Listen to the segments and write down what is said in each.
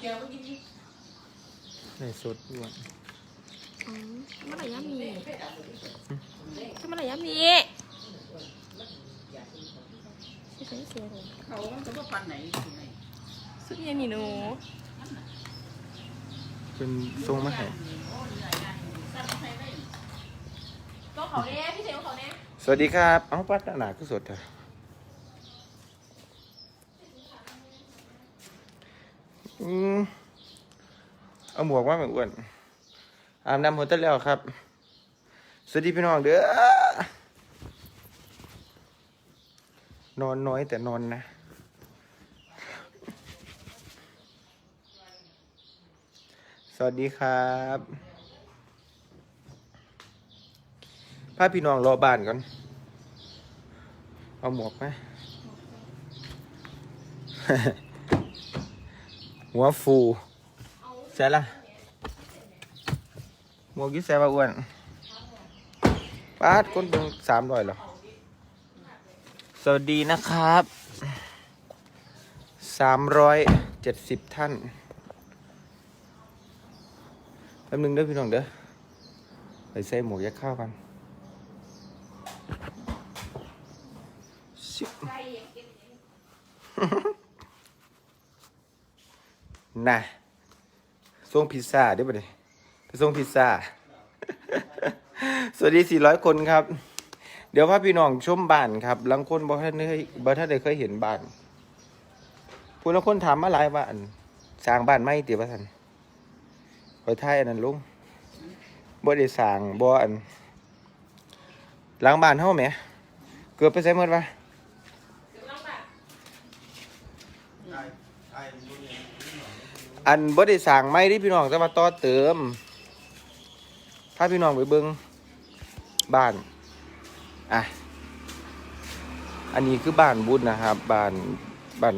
เดี๋ยวเมื่อกี้นี้ในสดอ้วนอ๋อเมื่อไหร่ย่ามีทำเมื่อไหร่ย่ามีใช่เสียเลยเขามันก็บ่ปันไหนที่ไหนสุดยังนี่หนูเป็นทรงมาให้ก็เขาเนี้ยพี่เสียงเขาเนี้ยสวัสดีครับ เอ้าปัดหนาก็สดเถอะ อืมเอาหมวกว่าไม่อ้วนอาบน้ำหัวตะแล้วครับ สวัสดีพี่น้องเด้อนอนน้อยแต่นอนนะ สวัสดีครับพาพี่น้องรอบ้านก่อน เอาหมวกไหม หัวฟูใช่ละหมวกอยิ่แซ่บอ้วนปาดคนเบิ่งสามร้อยหรอ สวัสดีนะครับสามร้อยเจ็ดสิบท่านแป๊บนึงเด้อพี่น้องเด้อไปใส่หมวกยักข้าวกันชิบ นะส่งพิซซ่าเดี๋ยวไปเลยไปส่งพิซซ่า สวัสดี400คนครับ เดี๋ยวพาพี่น้องชมบ้านครับลังคนบอกท่านเคยบอกท่านได้เคยเห็นบ้านผู้ลังคนถามมาหลายว่าอันสร้างบ้านไม่ตีว่าท่านคอยท้ายอันนั้นลุงบ่ได้สร้างบ่อันหลังบ้านเฮาแหมเกือบไปใส่หมดวะ อันบ่ได้สั่งไม่ที่พี่น้องแต่มาต่อเติม ถ้าพี่น้องไปเบิ่งบ้าน อะ อันนี้คือบ้านบุญนะครับ บ้านบ้าน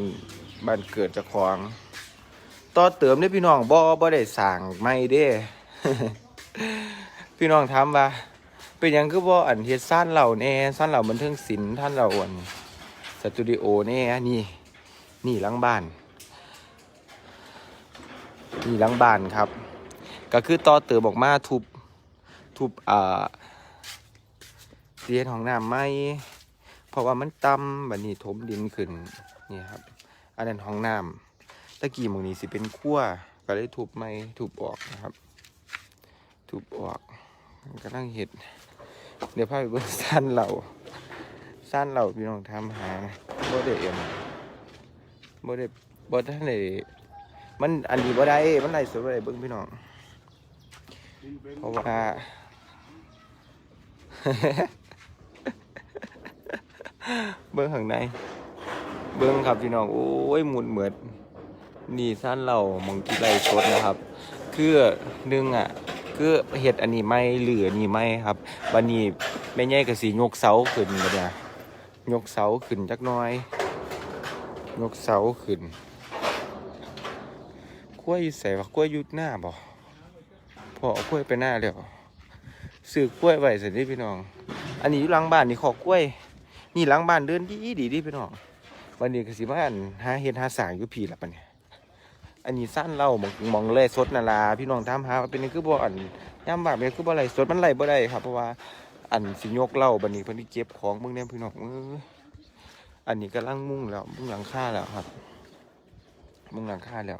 บ้านเกิดจ้าของ ต่อเติมเนี่ยพี่น้องบ่บ่ได้สั่งไม่เด้ พี่น้องถามว่า เป็นยังคือบ่อันเฮ็ดซ่านเหล่าแน่ซ่านเหล่าบันเทิงศิลป์ท่านเหล่าอันสตูดิโอแน่นี่ นี่หลังบ้าน นี่หลังบ้านครับ ก็คือต่อเติมออกมาทุบทุบอ่าเสียนของน้ำไม่เพราะว่ามันต่ำแบัดนี้ถมดินขึ้นนี่ครับ อันนั้นห้องน้ำตะกี้มองนี้สิเป็นขั้วก็เลยทุบไม่ทุบออกนะครับ ทุบออกก็นั่งเห็ด เดี๋ยวพาไปเบิ่งสั้นเราสั้นเราพี่น้องทำหาบ่ได้เอ็มบ่ได้บ่ได้านได้ มันอันนี้บ่ได้ มันไล่สดบ่ได้เบิ่งพี่น้อง เพราะว่า เบิ่งข้างใน เบิ่งครับพี่น้อง โอ้ยหมุนเหมือดนี่สั้นเรามองที่ไล่สดนะครับ คือหนึ่งอะ คือเห็ดอันนี้ไม่เหลือนนี้ไม่ครับวันนี้แม่ใหญ่ก็สิยกเสาขึ้นบัดเนี่ยยกเสาขึ้นจักน้อย ยกเสาขึ้น กล้วยยู่ใส่ว่ากล้วยยุดหน้าบ่พอเอากล้วยไปหน้าแล้วซื้อกล้วยไว้สิเด้พี่น้อง อันนี้อยู่หลังบ้านนี่ขอกล้วย นี่หลังบ้านเดินดีดีดีพี่น้อง วันนี้ก็สิมาอันหาเฮ็ดหาสางอยู่พี่ละปะเนี่ยอันนี้สั้นเล่ามองมองเลยสดนาลาพี่น้องถามหาว่าเป็นคือบ่อันย่ำบาปเป็นคือบ่ไรสดมันไหลบ่ได้ครับเพราะว่าอันสิยกเล่าบัดนี้เพิ่นสิเก็บของเบิ่งแน่พี่น้องเอ้ยอันนี้กำลังมุ่งแล้วมุ่งหลังคาแล้วครับ มุ่งหลังคาแล้ว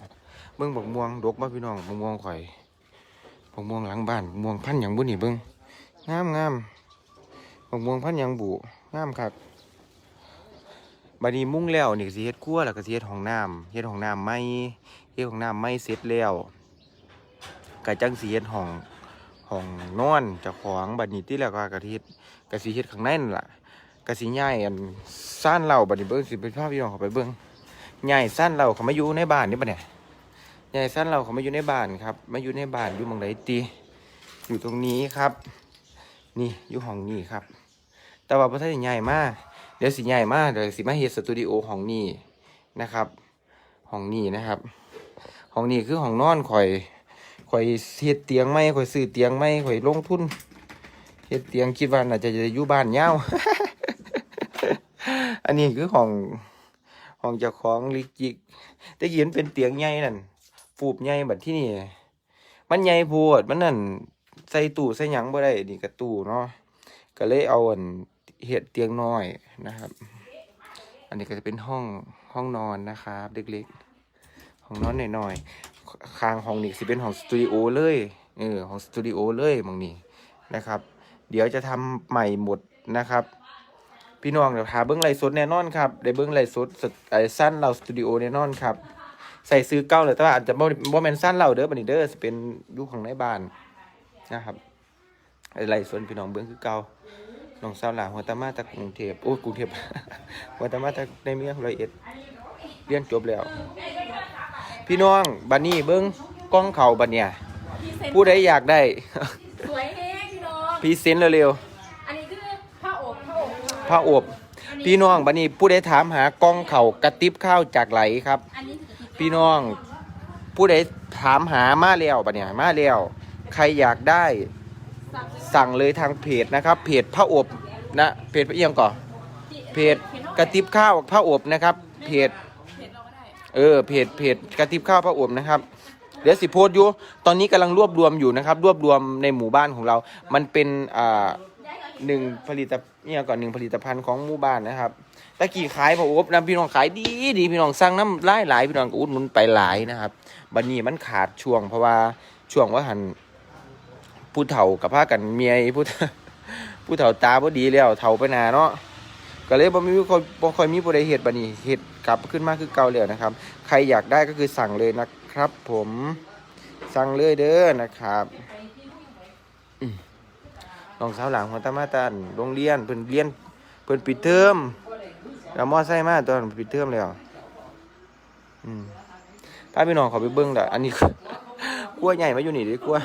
เบิ่งบักม่วงดกมาพี่น้องบักม่วงข่อยบักม่วงหลังบ้านม่วงพันหยังบุนี่เบิ่งงามงามบักม่วงพันหยังบุงามครับบัดนี้มุ่งแล้วนี่ก็สิเฮ็ดครัวแล้วก็สิเฮ็ดห้องน้ำเฮ็ดห้องน้ำใหม่เฮ็ดห้องน้ำใหม่เสร็จแล้วก็จังสิเฮ็ดห้องห้องนอนเจ้าของบัดนี้ที่แล้วก็กะเฮ็ดก็สิเฮ็ดข้างในนั่นล่ะก็สิย้ายอันซ่านเหล้าบัดนี้เบิ่งสิเป็นภาพพี่น้องเขาไปเบิ่งย้ายซ่านเหล้าเขามาอยู่ในบ้านนี่ปะเนี่ย ยายสั้นเราเขามาอยู่ในบ้านครับ มาอยู่ในบ้านอยู่มองไหนตีอยู่ตรงนี้ครับ นี่อยู่ห้องนี้ครับ แต่ว่าพระท่านใหญ่มากเดี๋ยวสิใหญ่มากเดี๋ยวสิมาเฮ็ดสตูดิโอห้องนี้นะครับห้องนี้นะครับห้องนี้คือห้องนอนข่อยข่อยเฮ็ดเตียงไหมข่อยซื้อเตียงไหมข่อยลงทุนเฮ็ดเตียงคิดว่าน่าจะจะอยู่บ้านยาวอันนี้คือห้องห้องเจ้าของลิกจิกแต่กี้มันเป็นเตียงใหญ่นั่น ฟูบใหญ่บัดที่นี่ มันใหญ่โพดมันนั่นใส่ตู้ใส่หยังบ่ได้นี่ก็ตู้เนาะก็เลยเอาอันเฮ็ดเตียงน้อยนะครับ อันนี้ก็จะเป็นห้องห้องนอนนะครับเล็กๆห้องนอนหน่อยๆข้างห้องนี้สิเป็นห้องสตูดิโอเลยเออห้องสตูดิโอเลยมองนี้นะครับ เดี๋ยวจะทำใหม่หมดนะครับพี่น้องเดี๋ยวหาเบิ้องไลฟ์สดแน่นอนครับได้เบิ้องไลฟ์สดสดไอสั้นเราสตูดิโอแน่นอนครับ ใส่ซื้อเก้าเลยแต่ว่าอาจจะบ่บ่แม่นสั้นเราเด้อบัดนี้เด้อสิเป็นอยู่ของในบ้านนะครับไอ้ไลฟ์สดพี่น้องเบิ้งคือเก่าน้องสาวหลานหัวตามาจากกรุงเทพโอ้ยกรุงเทพหัวตามาจากในเมืองร้อยเอ็ดเรียนจบแล้ว พี่น้องบัดนี้เบิ้งกล้องเขาบัดเนี่ยผู้ใดอยากได้สวยแฮงพี่น้องพรีเซนต์เร็วอันนี้คือผ้าอบผ้าอบค่ะๆผ้าอบพี่น้องบัดนี้ผู้ใดถามหากล้องเขากระติบข้าวจากไหลครับอันนี้คือกะทิ พี่น้อง ผู้ใดถามหามาแล้วปะเนี่ยมาแล้ว ใครอยากได้สั่งเลยทางเพจนะครับ เพจพระอบนะเพจพระเอียงก่อนเพจกระติบข้าวพระอบนะครับ เพจเออเพจเพจกระติบข้าวพระอบนะครับเดี๋ยวสิโพสอยู่ตอนนี้กำลังรวบรวมอยู่นะครับ รวบรวมในหมู่บ้านของเรา มันเป็นอ่าหนึ่งผลิตเนี่ยก่อนหนึ่งผลิตภัณฑ์ของหมู่บ้านนะครับ ตะกี้ขายพระอบนะพี่น้องขายดีดีพี่น้องสั่งน้ำหลายหลายพี่น้องก็อุดหนุนไปหลายนะครับบัดนี้มันขาดช่วง เพราะว่าช่วงว่าหันผู้เฒ่ากับพากันเมียผู้ผู้เฒ่าตาบ่ดีแล้วเฒ่าไปนาเนาะก็เลยบ่มีคนบ่ค่อยมีผู้ใดเฮ็ดบัดนี้เฮ็ดกลับขึ้นมาคือเก่าแล้วนะครับ ใครอยากได้ก็คือสั่งเลยนะครับ ผมสั่งเลยเด้อนะครับอืมน้องสาวหลังหัวตามาตันโรงเรียนเพิ่นเรียนเพิ่นปิดเทอม แล้วมอไซค์มาตอนปิดเทอมแล้วอืมพาพี่น้องเขอไปเบิ่งเด้ออันนี้กลัวใหญ่มาอยู่นี่ดิกลัว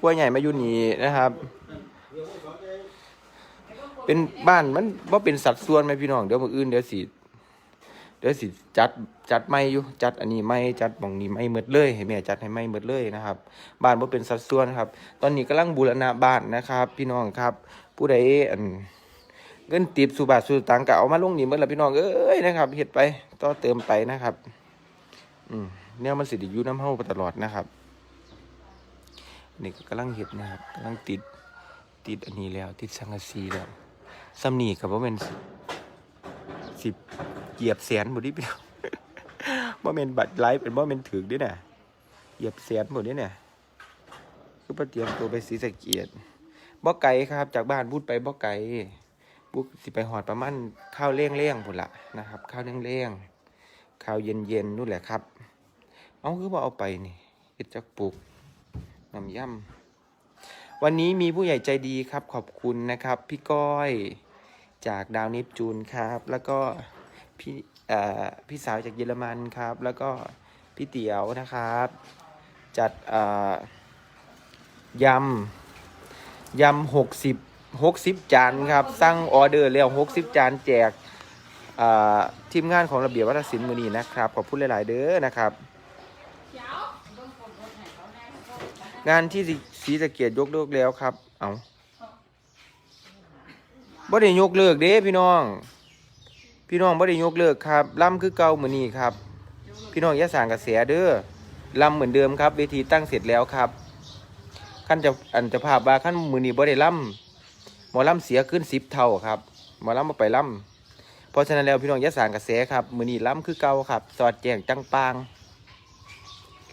กลัวใหญ่มาอยู่นี่นะครับ เป็นบ้านมันว่าเป็นสัดส่วนไหมพี่น้องเดี๋ยวมืออื่นเดี๋ยวสิเดี๋ยวสิจัดจัดไม่อยู่จัดอันนี้ไม่จัดหมองนี้ไม่หมดเลยให้แม่จัดให้ไม่หมดเลยนะครับ บ้านบ่เป็นสัดส่วนครับ ตอนนี้กำลังบูรณะบ้านนะครับ พี่น้องครับ ผู้ใดอัน เงินติบสุบาทสุตังค์ก็เอามาลงนี่หมดแล้วพี่น้องเอ้ยนะครับเฮ็ดไปต่อเติมไปนะครับ อืมเนี่ยมันสิได้อยู่น้ำเฮาตลอดนะครับนี่ก็กำลังเฮ็ดนะครับกำลังติดติดอันนี้แล้ว ติดสังกะสีแล้วซ้ำนี่ก็บ่แม่นสิสิเหยียบแสนบ่ดิพี่น้องบ่แม่นบัตรไลฟ์เป็นบ่แม่นถึกด้น่ะเหยียบแสนบ่เด้น่ะคือเตรียมตัวไปศรีสะเกียดบ่ไกลครับ จากบ้านพูดไปบ่ไก่ ลบุกสิไปหอดประมาณข้าวเลี้ยงๆพุ่นล่ะนะครับข้าวเลี้ยงๆข้าวเย็นๆนู่นแหละครับ เอาคือบ่าเอาไปนี่จักปลูกน้ำย่ำวันนี้มีผู้ใหญ่ใจดีครับ ขอบคุณนะครับ พี่ก้อยจากดาวนิปจูนครับ แล้วก็พี่เอ่อพี่สาวจากเยอรมันครับ แล้วก็พี่เตี๋ยวนะครับ จัดเอ่อยำยำหกสิบ หกสิบจานครับสั่งออเดอร์แล้วหกสิบจานแจกทีมงานของระเบียบวัฒนศิลป์มือนี้นะครับ ขอบคุณหลาย ๆ เด้อนะครับ งานที่ศรีสะเกียดยกเลิกแล้วครับ เอาบ่ได้ยกเลิกเด้พี่น้อง พี่น้องบ่ได้ยกเลิกครับล่ำคือเก่าหมือนนี้ครับ พี่น้องอย่าสางกระแสเด้อล่ำเหมือนเดิมครับเวทีตั้งเสร็จแล้วครับขั้นจะอันจะภาพว่าขั้นมือนี้บ่ได้ล่ำ หมอล่ำเสียขึ้นสิบเท่าครับหมอล่ำมาไปล่ำเพราะฉะนั้นแล้วพี่น้องอย่าสร้างกระแสครับมือนี้ล่ำคือเก่าครับ สอดแจงจังปาง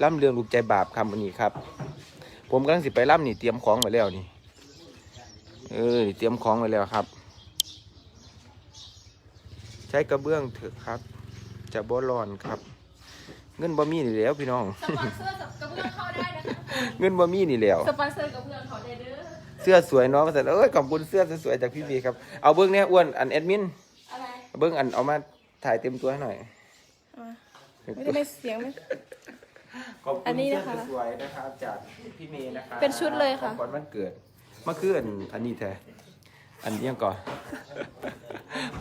ล่ำเรื่องลูกใจบาปครับมือนี้ครับ ผมกำลังสิไปล่ำนี่เตรียมของไว้แล้วนี่เออเตรียมของไว้แล้วครับ ใช้กระเบื้องเถอะครับ จะบ่ร้อนครับ เงินบ่มีนี่แหล้วพี่น้อง สปอนเซอร์กับกระเบื้องเข้าได้นะคะเงินบ่มีนี่แหล้ว สปอนเซอร์กระเบื้องเขาได้เด้อ เสื้อสวยเนาะว่าซั่นเอ้ยขอบคุณเสื้อสวยๆจากพี่บีครับ เอาเบื้องเนี้ยอ้วนอันแอดมินอะไรเบื้องอันเอามาถ่ายเต็มตัวให้หน่อยไม่ได้ไม่เสียงไม่ ขอบอัคุนณนี้เสื้นะคะอสวยๆนะครับจากพี่เมย์นะครับเป็นชุดเลยค่ะ ของขวัญวันเกิดเมื่อคืนอันนี้แท้อันนี้ยังก่อน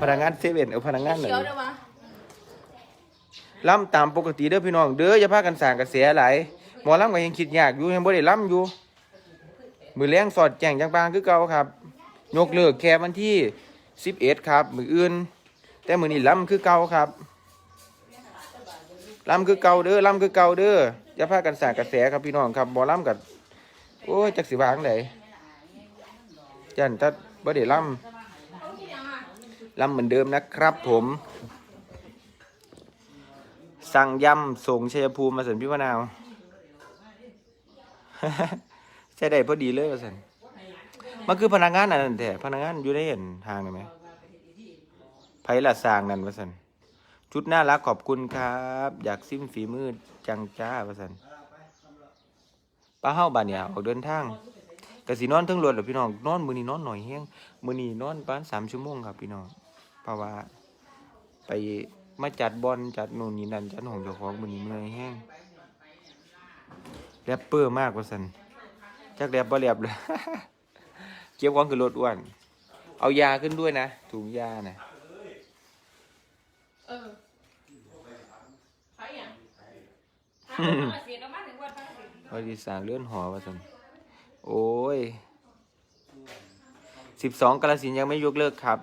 พนักงานเซเว่นเอาพนักงานหน่อยเขียวเด้อวะล่ำตามปกติเด้อพี่น้องเด้ออย่าพากันสร้างกระแสหลายหมอล่ำก็ยังคิดยากอยู่ยังบ่ได้ล่ำอยู่ มือแรงสอดแจ้งจังบางคือเก่าครับ ยกเลิกแค่วันที่11ครับ มืออื่น แต่มือนี้ล่ำคือเก่าครับล่ำคือเก่าเด้อล่ำคือเก่าเด้ออย่าพากันสากระแสครับพี่น้องครับบ่ล่ำกับโอ้ยจักสิวางไหนยันถ้าบ่ได้ล่ำล่ำเหมือนเดิมนะครับผม สั่งยำส่งชัยภูมิมาสันพี่มะนาว ใช่ได้พอดีเลยว่าสันมันคือพนักงานอันนั้นแต่พนักงานอยู่ได้เห็นทางไหมไผละสร้างนั่นว่าสันชุดน่ารักขอบคุณครับ อยากซิมฝีมือจังจ้าว่าสันป้าเฮาบานเนี่ยออกเดินทางกสินอนทั้งรถหรอพี่น้องนอนมือนี้นอนหน่อยแห้งมือนี้นอนประมาณสามชั่วโมงครับพี่น้องเพราะว่าไปมาจัดบอลจัดโน่นนี่นั่นจัดของเจ้าของมือนี้เมื่อยแห้งแรปเปอร์มากว่าสัน จักแรปบ่แรปเลยเก็บของคือรถอ้วน เอายาขึ้นด้วยนะ ถุงยานะเออใครอะเสียงมาถึงวันพระสิว่าดีสร้างเลื่อนหอว่าสันโอ้ยสิบสองกาลสินธุ์ยังไม่ยกเลิกครับ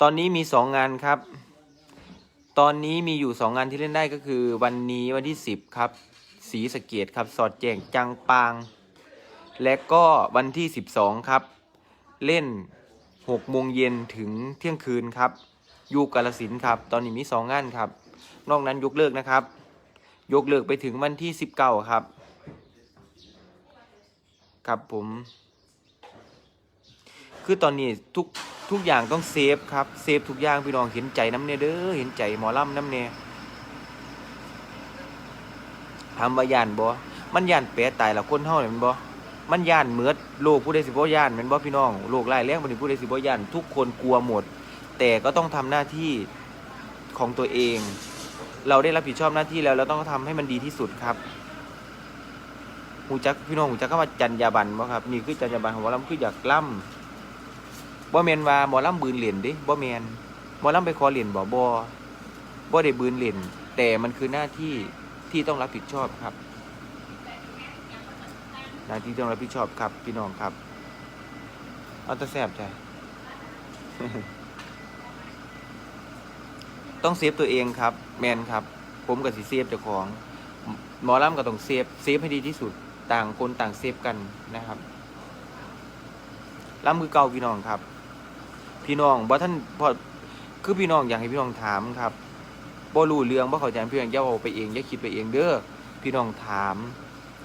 ตอนนี้มีสองงานครับ ตอนนี้มีอยู่สองงานที่เล่นได้ก็คือ วันนี้วันที่สิบครับ สีสะเกตครับ สอดแจงจังปาง และก็วันที่สิบสองครับ เล่นหกโมงเย็นถึงเที่ยงคืนครับอยู่กาลสินครับ ตอนนี้มีสองงานครับ นอกนั้นยกเลิกนะครับ ยกเลิกไปถึงวันที่สิบเก้าครับ ครับผม คือตอนนี้ทุกทุกอย่างต้องเซฟครับ เซฟทุกอย่างพี่น้องเห็นใจน้ำเนเด้อเห็นใจหมอลำน้ำเนทำว่ายานบ่มันยานแปรตายละคนเฮาเนี่ยมันบ่ มันย่านเหมือดโลกผู้ใดสิบ่ย่านแมันบ่พี่น้องโลกร้ายแรงบ่นี้ผู้ใดสิบ่ย่านทุกคนกลัวหมด แต่ก็ต้องทำหน้าที่ของตัวเอง เราได้รับผิดชอบหน้าที่แล้วเราต้องทำให้มันดีที่สุดครับหูจักพี่น้องหูจักคำว่าจรรยาบรรณบ่ครับนี่คือจรรยาบรรณของหมอลำคืออยากล่ำบ่แมนว่าหมอลำบืนเหรียญเด้บ่แมนหมอลำไปขอเหรียญบ่บ่บ่ได้บืนเหรียญแต่มันคือหน้าที่ที่ต้องรับผิดชอบครับ หน้าที่ต้องรับผิดชอบครับ พี่น้องครับ เอาแตะแสบใจ ต้องเซฟตัวเองครับ แมนครับ ผมกับสิเซฟเจ้าของ หมอล่ำก็ต้องเซฟเซฟให้ดีที่สุด ต่างคนต่างเซฟกันนะครับลำคือเก่าพี่น้องครับ พี่น้องบ่ท่านพอคือพี่น้องอยากให้พี่น้องถามครับบ่รู้เรื่องบ่เข้าใจพี่น้องอย่าเอาไปเองอย่าคิดไปเองเด้อพี่น้องถาม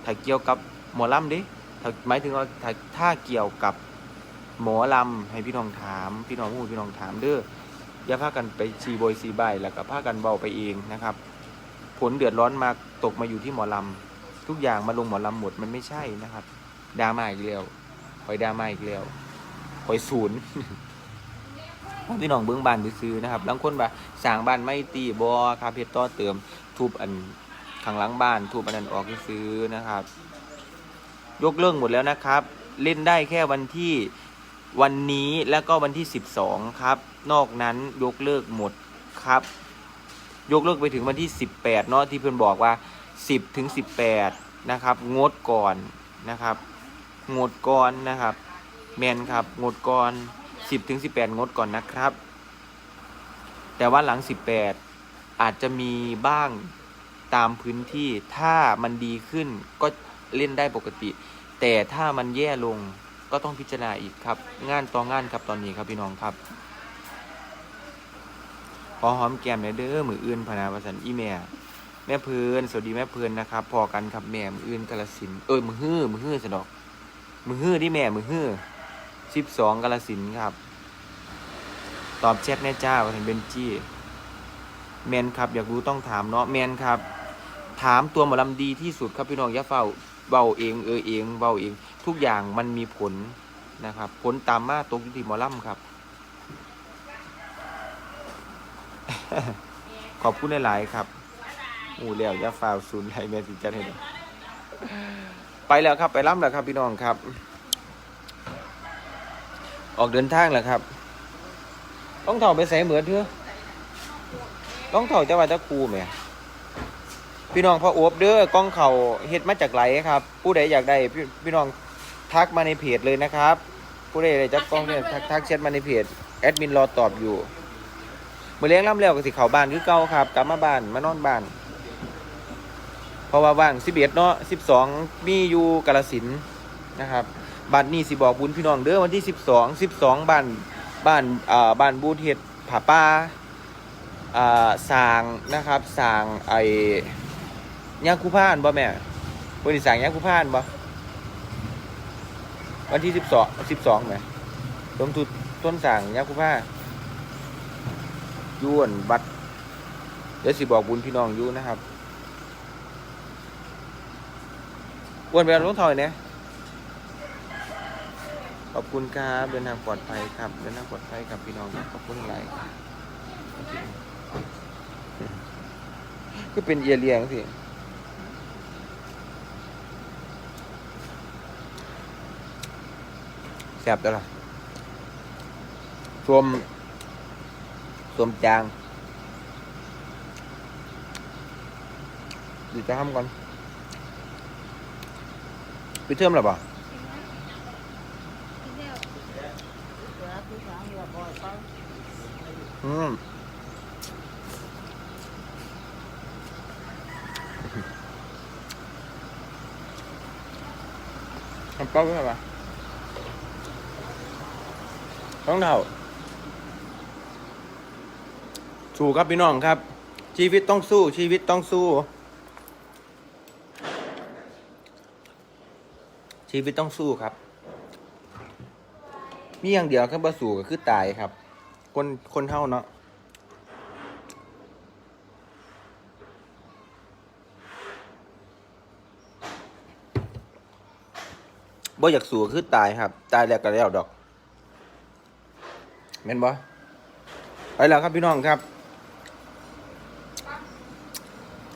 ถ้าเกี่ยวกับ หมอลำด้ถ้าหมายถึงว่าถ้าถ้าเกี่ยวกับหมอลำให้พี่น้องถาม พี่น้องผู้พี่น้องถามเด้ออย่าพากันไปชีโบยซีใบแล้วก็พากันเบาไปเองนะครับ ผลเดือดร้อนมาตกมาอยู่ที่หมอลำทุกอย่างมาลงหมอลำหมดมันไม่ใช่นะครับดราม่าอีกแล้วคอยดราม่าอีกแล้วคอยศูนย์พี่น้องเบื้องบานซื้อนะครับบางคนว่าสร้างบ้านไม่ตีบอครับเพชรต่อเติมทุบอันข้างหลังบ้านทุบอันนั้นออกซื้อนะครับ ยกเลิกหมดแล้วนะครับ เล่นได้แค่วันที่วันนี้แล้วก็วันที่ 12 ครับ นอกนั้นยกเลิกหมดครับ ยกเลิกไปถึงวันที่ 18 เนาะที่เพื่อนบอกว่า 10 ถึง 18 นะครับ งดก่อนนะครับ งดก่อนนะครับ แมนครับ งดก่อน 10 ถึง 18 งดก่อนนะครับ แต่ว่าหลัง 18 อาจจะมีบ้างตามพื้นที่ถ้ามันดีขึ้นก็ เล่นได้ปกติ แต่ถ้ามันแย่ลงก็ต้องพิจารณาอีกครับ งานต่องานครับตอนนี้ครับพี่น้องครับขอหอมแก้มหน่อยเด้อมืออื่นพนาวสันอีแม่แม่เพื่อนสวัสดีแม่เพื่อนนะครับ พอกันครับแม่มืออื่นกาลสินเออมือฮื้อมือฮื้อสะดอก มือฮื้อที่แม่มือฮื้อสิบสองกาลสินครับ ตอบแชทแน่เจ้าว่าเห็นเบนจี้แมนครับ อยากรู้ต้องถามเนาะแมนครับ ถามตัวหมอลำดีที่สุดครับพี่น้องย่าเฝ้า เบาเองเออเองเบาเอง ทุกอย่างมันมีผลนะครับ ผลตามมาตกอยู่ที่หมอลำครับ ขอบคุณหลายๆครับอูแล้วยาฝาวศูนย์ไรแม่สิจันเห็นไปแล้วครับไปล่ำแล้วครับพี่น้องครับ ออกเดินทางแล้วครับต้องเถ่าไปใส่เหมือนเถอะต้องเถ่าจะว่าจะคูไหม พี่น้องพ่อโอบเด้อกล้องเขาเฮ็ดมาจากไหลครับ ผู้ใดอยากได้พี่พี่น้องทักมาในเพจเลยนะครับ ผู้ใดอยากจะกล้องเนี่ยทักทักแชทมาในเพจแอดมินรอตอบอยู่มื้อเลี้ยงล่ำแล้วก็สิเข้าบ้านคือเก่าครับกลับมาบ้านมานอนบ้านราะว่าว่าง11เนาะ12มีอยู่กาลสินธุ์นะครับบัตรนี้สิบอกบุญพี่น้องเด้อวันที่12 12บ้านบ้านอ่าบ้านบูธเฮ็ดผาป้าอ่าสร้างนะครับสร้างไอ้ ยางคูพานบ่แม่วันนี้สร้างยางคูพานบ่วันที่12 12แหมรวมทุนต้นสร้างยางคูพานอยวนบัตรเดี๋ยวสิบอกบุญพี่น้องอยู่นะครับอ้วนไปเอารถถอยเนี่ยขอบคุณครับเดินทางปลอดภัยครับเดินทางปลอดภัยครับพี่น้องขอบคุณหลายครับก็เป็นเอียเลียงสิ แซ่บแล้วล่ะสวมสวมจางเดูจะทำก่อนไปเทิมหรือเปล่าอืมทำเป้าไว้ปะ ต้องเท่า สู้ครับพี่น้องครับ ชีวิตต้องสู้ ชีวิตต้องสู้ ชีวิตต้องสู้ครับ มีอย่างเดียวครับว่สู้ก็คือตายครับ คนคนเท่าเนาะบ่อยากสู้คือตายครับ ตายแล้วก็แล้วดอก แม่นบ่ไปแล้วครับพี่น้องครับ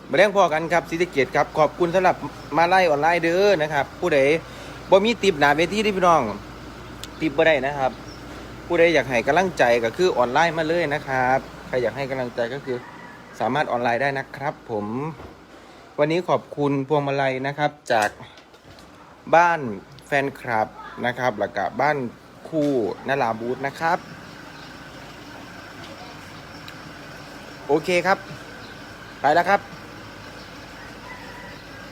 มาเลี้ยงพ่อกันครับสิทธิเกียรติครับ ขอบคุณสำหรับมาไล่ออนไลน์เด้อนะครับ ผู้ใดบ่มีติบหนาเวทีที่พี่น้องติบบ่ได้นะครับ ผู้ใดอยากให้กำลังใจก็คือออนไลน์มาเลยนะครับใครอยากให้กำลังใจก็คือสามารถออนไลน์ได้นะครับ ผม วันนี้ขอบคุณพวงมาลัยนะครับ จากบ้านแฟนคลับนะครับแล้วก็บ้านคู่นาลาบูธนะครับ โอเคครับ ไปแล้วครับ